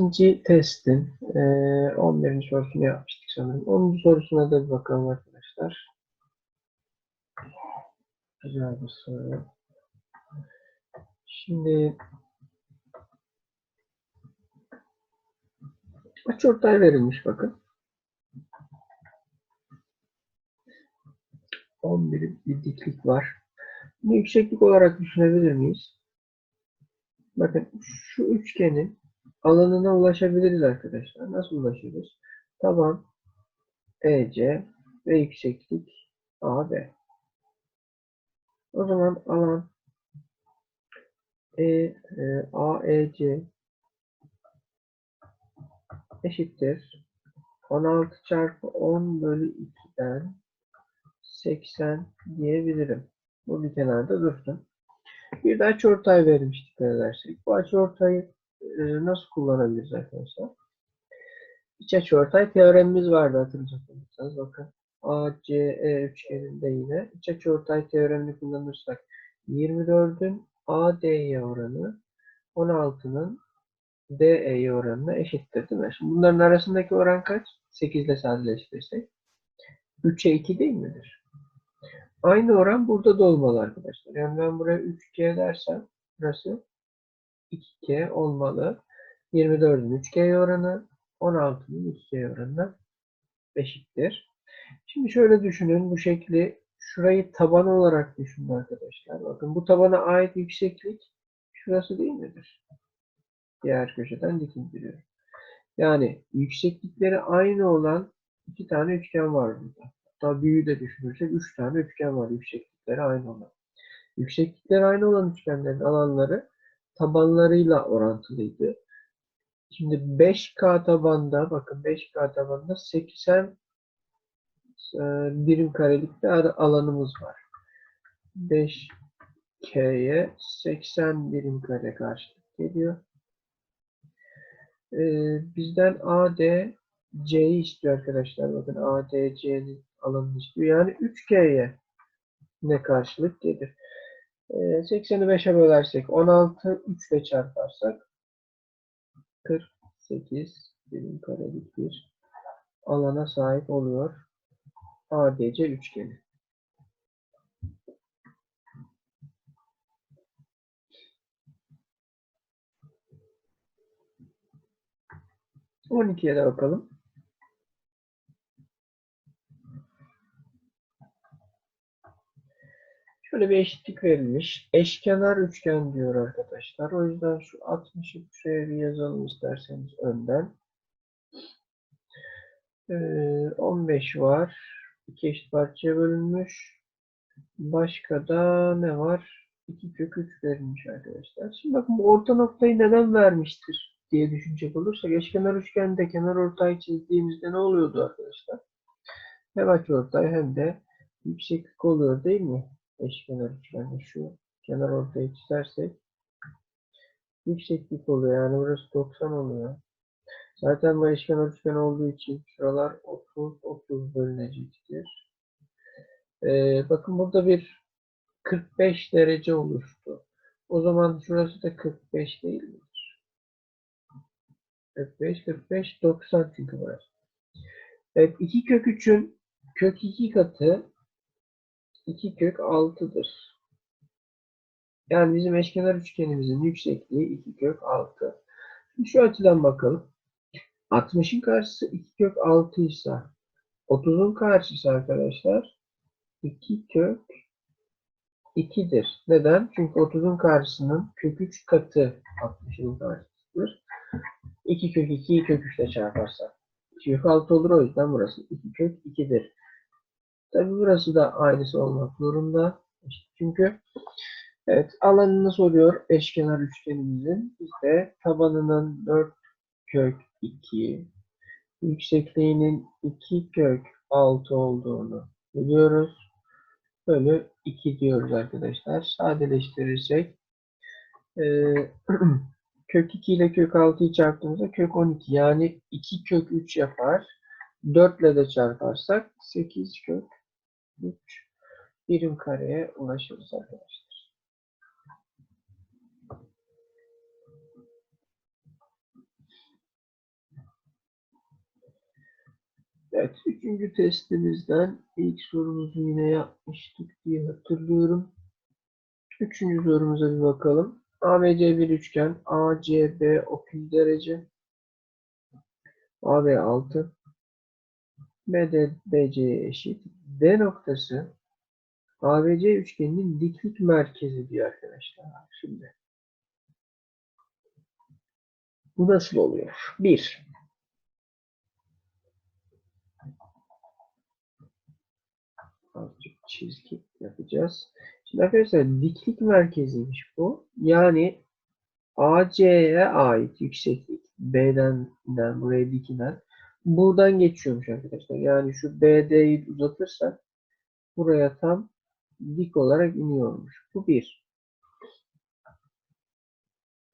İkinci testin eee 11. sorusunu yapmıştık sanırım. 10. sorusuna da bir bakalım arkadaşlar. Güzel bir soru. Şimdi açıortay verilmiş bakın. 11 bir diklik var. Bunu yükseklik olarak düşünebilir miyiz? Bakın şu üçgenin alanına ulaşabiliriz arkadaşlar. Nasıl ulaşırız? Taban EC ve yükseklik AB. O zaman alan E, e, AEC eşittir 16 çarpı 10 bölü 2'den 80 diyebilirim. Bu bir kenarda dursun. Bir de açıortay vermiştik edersek. Bu açıortayı nasıl kullanabiliriz arkadaşlar? İç açıortay teoremimiz vardı hatırlayacak olursanız. Bakın ACE üçgeninde yine iç açıortay teoremini kullanırsak 24'ün AD'ye oranı 16'nın DE'ye oranına eşittir değil mi? Şimdi bunların arasındaki oran kaç? 8 ile sadeleştirirsek. 3'e 2 değil midir? Aynı oran burada da olmalı arkadaşlar. Yani ben buraya 3G dersem burası 2G olmalı. 24'ün 3G oranı 16'nın 2G oranına eşittir. Şimdi şöyle düşünün. Bu şekli şurayı taban olarak düşünün arkadaşlar. Bakın bu tabana ait yükseklik şurası değil midir? Diğer köşeden dikindiriyorum. Yani yükseklikleri aynı olan iki tane üçgen var burada. Hatta büyüğü de düşünürsek üç tane üçgen var yükseklikleri aynı olan. Yükseklikleri aynı olan üçgenlerin alanları tabanlarıyla orantılıydı. Şimdi 5K tabanda bakın 5K tabanda 80 e, birim karelik bir alanımız var. 5K'ye 80 birim kare karşılık geliyor. Ee, bizden AD C'yi istiyor arkadaşlar. Bakın AD C'nin alanını istiyor. Yani 3G'ye ne karşılık gelir? Ee, 80'i 5'e bölersek 16 3 ile çarparsak 48 birim karelik bir alana sahip oluyor. ADC üçgeni. On ikiye de bakalım. Şöyle bir eşitlik verilmiş. Eşkenar üçgen diyor arkadaşlar. O yüzden şu 60'ı şuraya bir yazalım isterseniz önden. Ee, 15 var. İki eşit parçaya bölünmüş. Başka da ne var? 2 kök 3 verilmiş arkadaşlar. Şimdi bakın bu orta noktayı neden vermiştir diye düşünecek olursak eşkenar üçgende kenar ortayı çizdiğimizde ne oluyordu arkadaşlar? Hem açıortay hem de yükseklik oluyor değil mi? Eşkenar üçgende şu kenar ortayı çizersek yükseklik oluyor. Yani burası 90 oluyor. Zaten bu eşkenar üçgen olduğu için şuralar 30 30 bölünecektir. Ee, bakın burada bir 45 derece oluştu. O zaman şurası da 45 değil midir? 45 45 90 çünkü burası. Evet 2 kök 3'ün kök 2 katı 2 kök 6'dır. Yani bizim eşkenar üçgenimizin yüksekliği 2 kök 6. Şimdi şu açıdan bakalım. 60'ın karşısı 2 kök 6 ise 30'un karşısı arkadaşlar 2 kök 2'dir. Neden? Çünkü 30'un karşısının kök 3 katı 60'ın karşısıdır. 2 kök 2'yi kök 3 ile çarparsak 2 kök 6 olur. O yüzden burası 2 kök 2'dir. Tabi burası da aynısı olmak zorunda. Çünkü evet alanını soruyor eşkenar üçgenimizin. Bizde tabanının 4 kök 2 yüksekliğinin 2 kök 6 olduğunu biliyoruz. Bölü 2 diyoruz arkadaşlar. Sadeleştirirsek e, kök 2 ile kök 6'yı çarptığımızda kök 12 yani 2 kök 3 yapar. 4 ile de çarparsak 8 kök güç birim kareye ulaşırız arkadaşlar. Evet, üçüncü testimizden ilk sorumuzu yine yapmıştık diye hatırlıyorum. Üçüncü sorumuza bir bakalım. ABC bir üçgen, ACB 30 derece, AB 6, BD BC'ye eşit. D noktası ABC üçgeninin diklik merkezi diyor arkadaşlar. Şimdi bu nasıl oluyor? 1. Azıcık çizgi yapacağız. Şimdi arkadaşlar diklik merkeziymiş bu. Yani AC'ye ait yükseklik B'den buraya dik inen buradan geçiyormuş arkadaşlar. Yani şu BD'yi uzatırsak buraya tam dik olarak iniyormuş. Bu bir.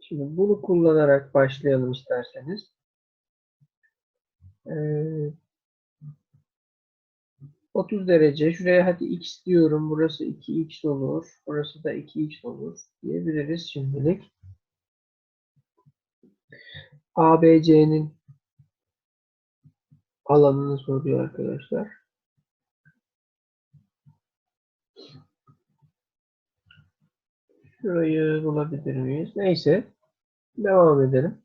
Şimdi bunu kullanarak başlayalım isterseniz. Ee, 30 derece. Şuraya hadi x diyorum. Burası 2x olur. Burası da 2x olur diyebiliriz şimdilik. ABC'nin alanını soruyor arkadaşlar. Şurayı bulabilir miyiz? Neyse. Devam edelim.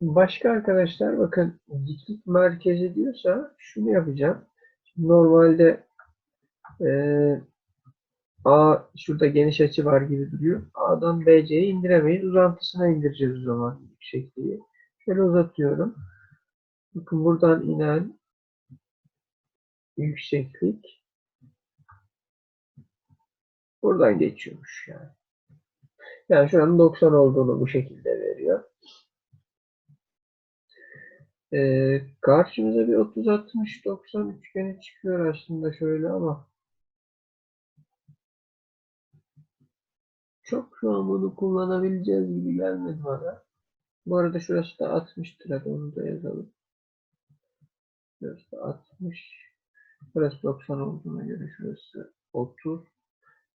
Başka arkadaşlar bakın diklik merkezi diyorsa şunu yapacağım. Normalde e, A şurada geniş açı var gibi duruyor. A'dan BC'ye indiremeyiz. Uzantısına indireceğiz o zaman yüksekliği. Şöyle uzatıyorum. Bakın buradan inen yükseklik buradan geçiyormuş yani. Yani şuranın 90 olduğunu bu şekilde veriyor. Ee, karşımıza bir 30 60 90 üçgeni çıkıyor aslında şöyle ama çok şu an bunu kullanabileceğiz gibi gelmedi bana. Bu arada şurası da 60'tır. Hadi onu da yazalım. Şurası da 60. Burası 90 olduğuna göre şurası 30.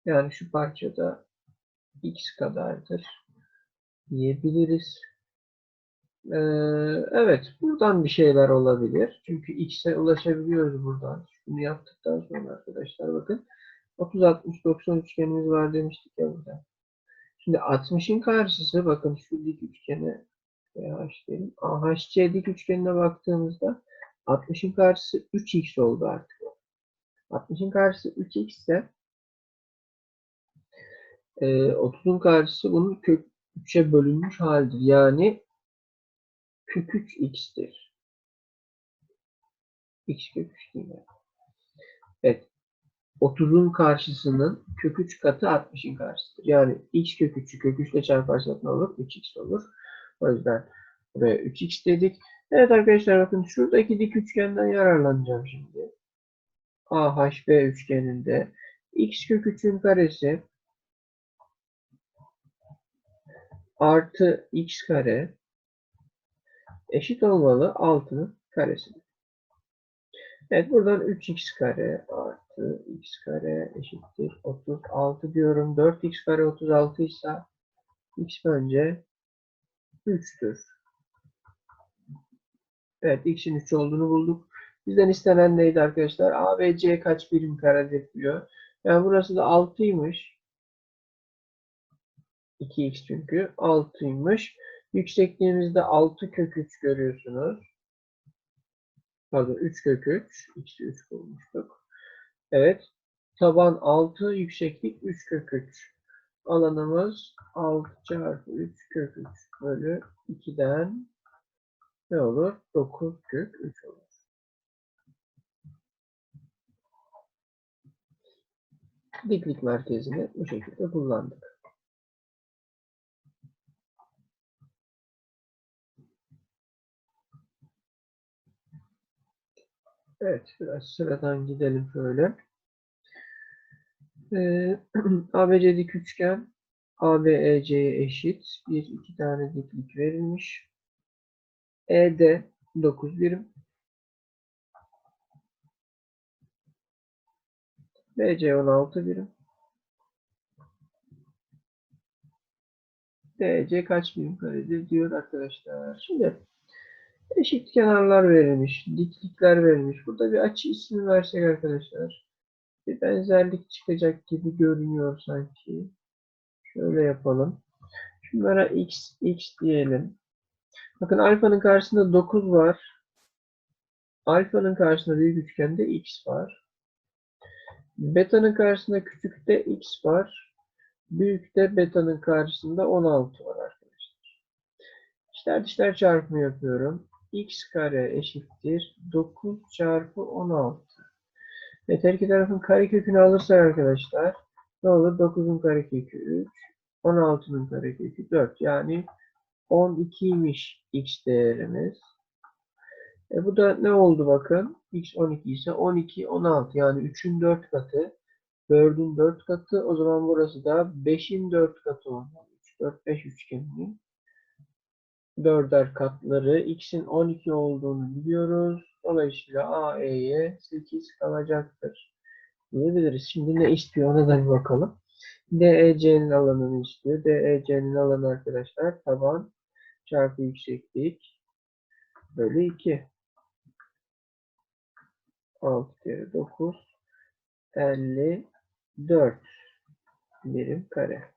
Yani şu parçada x kadardır diyebiliriz. Ee, evet, buradan bir şeyler olabilir. Çünkü x'e ulaşabiliyoruz buradan. Bunu yaptıktan sonra arkadaşlar bakın 30 60 90 üçgenimiz var demiştik ya burada. Şimdi 60'ın karşısı bakın şu dik üçgene AH diyelim. AHC dik üçgenine baktığımızda 60'ın karşısı 3x oldu artık. 60'ın karşısı 3x ise e, 30'un karşısı bunun kök 3'e bölünmüş halidir. Yani kök 3 x'tir. x kök 3 değil? Evet. 30'un karşısının kök 3 katı 60'ın karşısıdır. Yani x kök 3'ü kök 3 ile çarparsak ne olur? 3x olur. O yüzden buraya 3x dedik. Evet arkadaşlar bakın şuradaki dik üçgenden yararlanacağım şimdi. AHB üçgeninde x kök 3'ün karesi artı x kare eşit olmalı 6'nın karesidir. Evet buradan 3x kare artı x kare eşittir 36 diyorum. 4x kare 36 ise x bence 3'tür. Evet x'in 3 olduğunu bulduk. Bizden istenen neydi arkadaşlar? A ve C kaç birim karedir diyor. Yani burası da 6'ymış. 2x çünkü 6'ymış. Yüksekliğimizde 6 kök 3 görüyorsunuz. Pardon 3 kök 3. X'i 3 bulmuştuk. Evet. Taban 6, yükseklik 3 kök 3. Alanımız 6 çarpı 3 kök 3 bölü 2'den ne olur? 9 kök 3 olur. Diklik merkezini bu şekilde kullandık. Evet, biraz sıradan gidelim şöyle. Ee, ABC dik üçgen ABEC'ye eşit. Bir iki tane diklik verilmiş. ED 9 birim. BC 16 birim. DC kaç birim karedir diyor arkadaşlar. Şimdi Eşit kenarlar verilmiş. Diklikler verilmiş. Burada bir açı ismi versek arkadaşlar. Bir benzerlik çıkacak gibi görünüyor sanki. Şöyle yapalım. Şunlara x, x diyelim. Bakın alfanın karşısında 9 var. Alfanın karşısında büyük üçgende x var. Beta'nın karşısında küçükte x var. Büyükte beta'nın karşısında 16 var arkadaşlar. İşler dışlar çarpımı yapıyorum. x kare eşittir 9 çarpı 16. Evet her iki tarafın karekökünü alırsak arkadaşlar ne olur? 9'un karekökü 3, 16'nın karekökü 4. Yani 12'ymiş x değerimiz. E bu da ne oldu bakın? x 12 ise 12, 16 yani 3'ün 4 katı. 4'ün 4 katı. O zaman burası da 5'in 4 katı olmalı. 3, 4, 5 üçgeninin 4'er katları. x'in 12 olduğunu biliyoruz. Dolayısıyla AE'ye 8 kalacaktır. Diyebiliriz. Şimdi ne istiyor ona da bir bakalım. DEC'nin alanını istiyor. DEC'nin alanı arkadaşlar taban çarpı yükseklik bölü 2. 6 kere 9 54 birim kare.